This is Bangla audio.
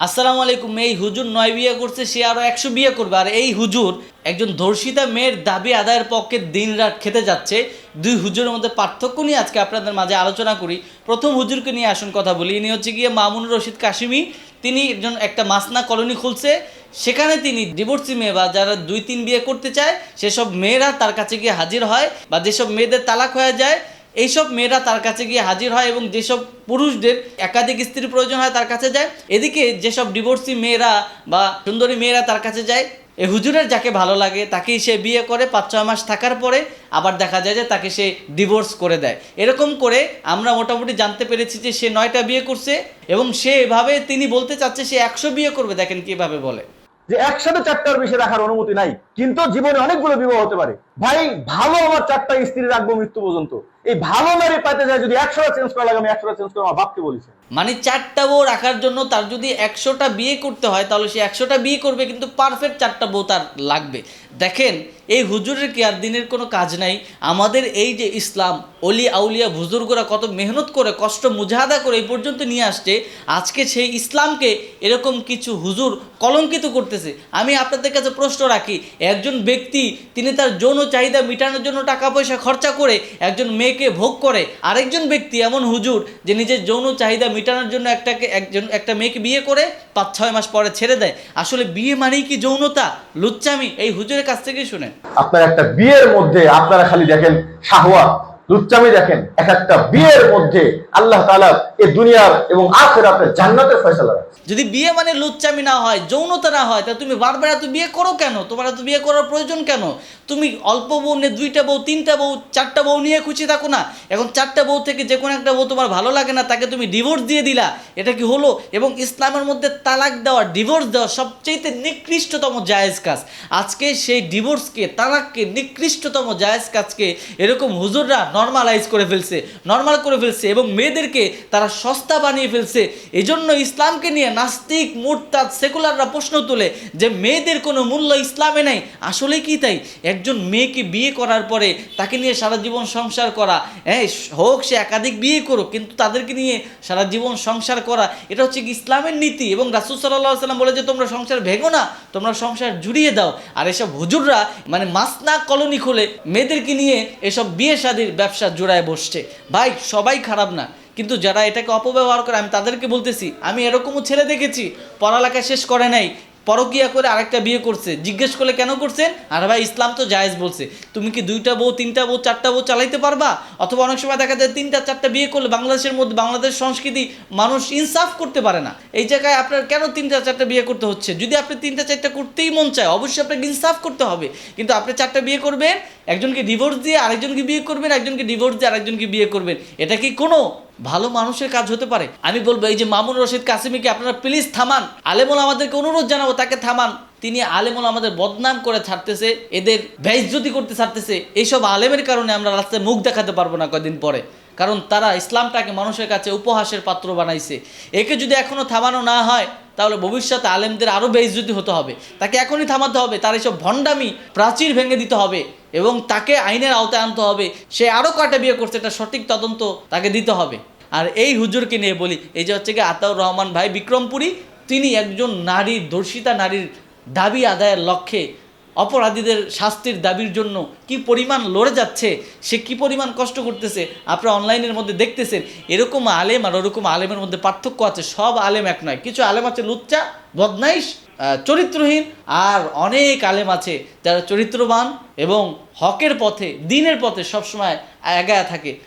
আসসালামু আলাইকুম, এই হুজুর নয় বিয়ে করছে, সে আরও একশো বিয়ে করবে। আর এই হুজুর একজন ধর্ষিতা মেয়ের দাবি আদায়ের পক্ষে দিন রাত খেতে যাচ্ছে। দুই হুজুরের মধ্যে পার্থক্য নিয়ে আজকে আপনাদের মাঝে আলোচনা করি। প্রথম হুজুরকে নিয়ে আসুন কথা বলি। ইনি হচ্ছে গিয়ে মামুনুর রশিদ কাশিমি। তিনি একজন একটা মাসনা কলোনি খুলছে। সেখানে তিনি ডিভোর্সি মেয়ে বা যারা দুই তিন বিয়ে করতে চায়, সেসব মেয়েরা তার কাছে গিয়ে হাজির হয় বা যেসব মেয়েদের তালাক হয়ে যায় এইসব মেয়েরা তার কাছে গিয়ে হাজির হয় এবং যেসব পুরুষদের একাধিক স্ত্রীর প্রয়োজন হয় তার কাছে যায়। এদিকে যেসব ডিভোর্সি মেয়েরা বা সুন্দরী মেয়েরা তার কাছে যায়, এ হুজুরের যাকে ভালো লাগে তাকেই সে বিয়ে করে, পাঁচ, ছয় মাস থাকার পরে আবার দেখা যায় যে তাকে সে ডিভোর্স করে দেয়। এরকম করে আমরা মোটামুটি জানতে পেরেছি যে সে নয়টা বিয়ে করছে এবং সে এভাবে তিনি বলতে চাচ্ছে সে একশো বিয়ে করবে, দেখেন কীভাবে বলে। যে একসাথে চারটার বেশি রাখার অনুমতি নাই, কিন্তু জীবনে অনেকগুলো বিবাহ হতে পারে। ভাই, ভালো আমার চারটা স্ত্রী রাখব মৃত্যু পর্যন্ত। এই ভালো নারী পাইতে যায় যদি একশোটা চেঞ্জ করা লাগে, আমি একশোটা চেঞ্জ করে আমার বাপকে বলেছি। মানে চারটা বউ রাখার জন্য তার যদি একশোটা বিয়ে করতে হয়, তাহলে সে একশোটা বিয়ে করবে, কিন্তু পারফেক্ট চারটা বউ তার লাগবে। দেখেন, এই হুজুরের কি আর দিনের কোনো কাজ নাই? আমাদের এই যে ইসলাম, অলি আউলিয়া বুজুর্গরা কত মেহনত করে, কষ্ট মুজাহাদা করে এই পর্যন্ত নিয়ে আসছে, আজকে সেই ইসলামকে এরকম কিছু হুজুর কলঙ্কিত করতেছে। আমি আপনাদের কাছে প্রশ্ন রাখি, একজন ব্যক্তি, তিনি তার যৌন চাহিদা মেটানোর জন্য টাকা পয়সা খরচা করে একজন মেয়েকে ভোগ করে আরেকজন ব্যক্তি এমন হুজুর যে নিজের যৌন চাহিদা মেটানোর জন্য একটাকে একজন একটা মেয়েকে বিয়ে করে পাঁচ ছয় মাস পরে ছেড়ে দেয়। আসলে বিয়ে মানেই কি যৌনতা? লুচ্চামি? এই হুজুরের কাছ থেকে শুনেন। আপনার একটা বিয়ের মধ্যে আপনারা খালি দেখেন শাহওয়া লুচ্চামি দেখেন, এক একটা বিয়ের মধ্যে আল্লাহ তাআলা এই দুনিয়ার এবং আখিরাতের জান্নাতের ফয়সালা যদি বিয়ে মানে লুচ্চামি না হয়, যৌনতা না হয়, তা তুমি বারবার এত বিয়ে করো কেন? তোমার এত বিয়ে করার প্রয়োজন কেন? তুমি অল্প বউ নিয়ে দুইটা বউ, তিনটা বউ, চারটা বউ নিয়ে খুশি থাকো না। এখন চারটা বউ থেকে যে কোনো একটা বউ তোমার ভালো লাগে না, তাকে তুমি ডিভোর্স দিয়ে দিলা। এটা কি হলো? এবং ইসলামের মধ্যে তালাক দেওয়া ডিভোর্স দেওয়া সবচেয়ে নিকৃষ্টতম জায়েজ কাজ। আজকে সেই ডিভোর্সকে তালাককে নিকৃষ্টতম জায়েজ কাজকে এরকম হুজুররা নর্মালাইজ করে ফেলছে নর্মাল করে ফেলছে এবং মেয়েদেরকে তারা সস্তা বানিয়ে ফেলছে। এজন্য ইসলামকে নিয়ে নাস্তিক, মুরতাদ, সেকুলাররা প্রশ্ন তোলে যে মেয়েদের কোনো মূল্য ইসলামে নাই। আসলে কি তাই? একজন মেয়েকে বিয়ে করার পরে তাকে নিয়ে সারা জীবন সংসার করা। হ্যাঁ হোক, সে একাধিক বিয়ে করুক, কিন্তু তাদেরকে নিয়ে সারা জীবন সংসার করা, এটা হচ্ছে ইসলামের নীতি এবং রাসুল সাল্লাহ সাল্লাম বলে যে, তোমরা সংসার ভেঙো না, তোমরা সংসার জুড়িয়ে দাও। আর এসব হুজুররা মানে মাসনা কলোনি খুলে মেয়েদেরকে নিয়ে এসব বিয়ে শাদির ব্যবসা জোড়ায় বসছে। ভাই, সবাই খারাপ না। কিন্তু যারা এটাকে অপব্যবহার করে, আমি তাদেরকে বলতেছি, আমি এরকমও ছেলে দেখেছি, পড়ালেখা শেষ করে নাই, পরকিয়া করে আরেকটা বিয়ে করছে। জিজ্ঞেস করলে কেন করছেন? আর ভাই, ইসলাম তো জায়েজ বলছে। তুমি কি দুইটা বউ, তিনটা বউ, চারটা বউ চালাইতে পারবা? অথবা অনেক সময় দেখা যায় তিনটা, চারটা বিয়ে করলে বাংলাদেশের মধ্যে, বাংলাদেশ সংস্কৃতি মানুষ ইনসাফ করতে পারে না। এই জায়গায় আপনার কেন তিনটা, চারটা বিয়ে করতে হচ্ছে? যদি আপনি তিনটা, চারটা করতেই মন চায়, অবশ্যই আপনাকে ইনসাফ করতে হবে। কিন্তু আপনি চারটা বিয়ে করবেন একজনকে ডিভোর্স দিয়ে আরেকজনকে বিয়ে করবেন, একজনকে ডিভোর্স দিয়ে আরেকজনকে বিয়ে করবেন। এটা কি কোনো ভালো মানুষের কাজ হতে পারে? আমি বলব, এই যে মামুন রশিদ কাসিমিকে আপনারা প্লিজ থামান। আলেমুল আমাদেরকে অনুরোধ জানাব, তাকে থামান। তিনি আলেমুল আমাদের বদনাম করে ছাড়তেছে, এদের বেইজ্জতি করতে ছাড়তেছে। এইসব আলেমের কারণে আমরা রাস্তায় মুখ দেখাতে পারব না কয়দিন পরে। কারণ তারা ইসলামটাকে মানুষের কাছে উপহাসের পাত্র বানাইছে। একে যদি এখনও থামানো না হয়, তাহলে ভবিষ্যতে আলেমদের আরও বেইজ্জতি হতে হবে। তাকে এখনই থামাতে হবে, তার এইসব ভণ্ডামি প্রাচীর ভেঙে দিতে হবে। এবং তাকে আইনের আওতায় আনতে হবে। সে আরও কয়টা বিয়ে করছে, এটা সঠিক তদন্ত তাকে দিতে হবে। আর এই হুজুরকে নিয়ে বলি, এই যে হচ্ছে কি আতাউর রহমান ভাই বিক্রমপুরী, তিনি একজন নারীর ধর্ষিতা নারীর দাবি আদায়ের লক্ষ্যে অপরাধীদের শাস্তির দাবির জন্য কি পরিমাণ লড়ে যাচ্ছে, সে কি পরিমাণ কষ্ট করতেছে, আপনারা অনলাইনের মধ্যে দেখতেছেন, এরকম আলেম আর ওরকম আলেমের মধ্যে পার্থক্য আছে, সব আলেম এক নয়। কিছু আলেম আছে লুচ্চা বদনাইশ চরিত্রহীন আর অনেক আলেম আছে যারা চরিত্রবান এবং হকের পথে, দিনের পথে সবসময় আগায় থাকে।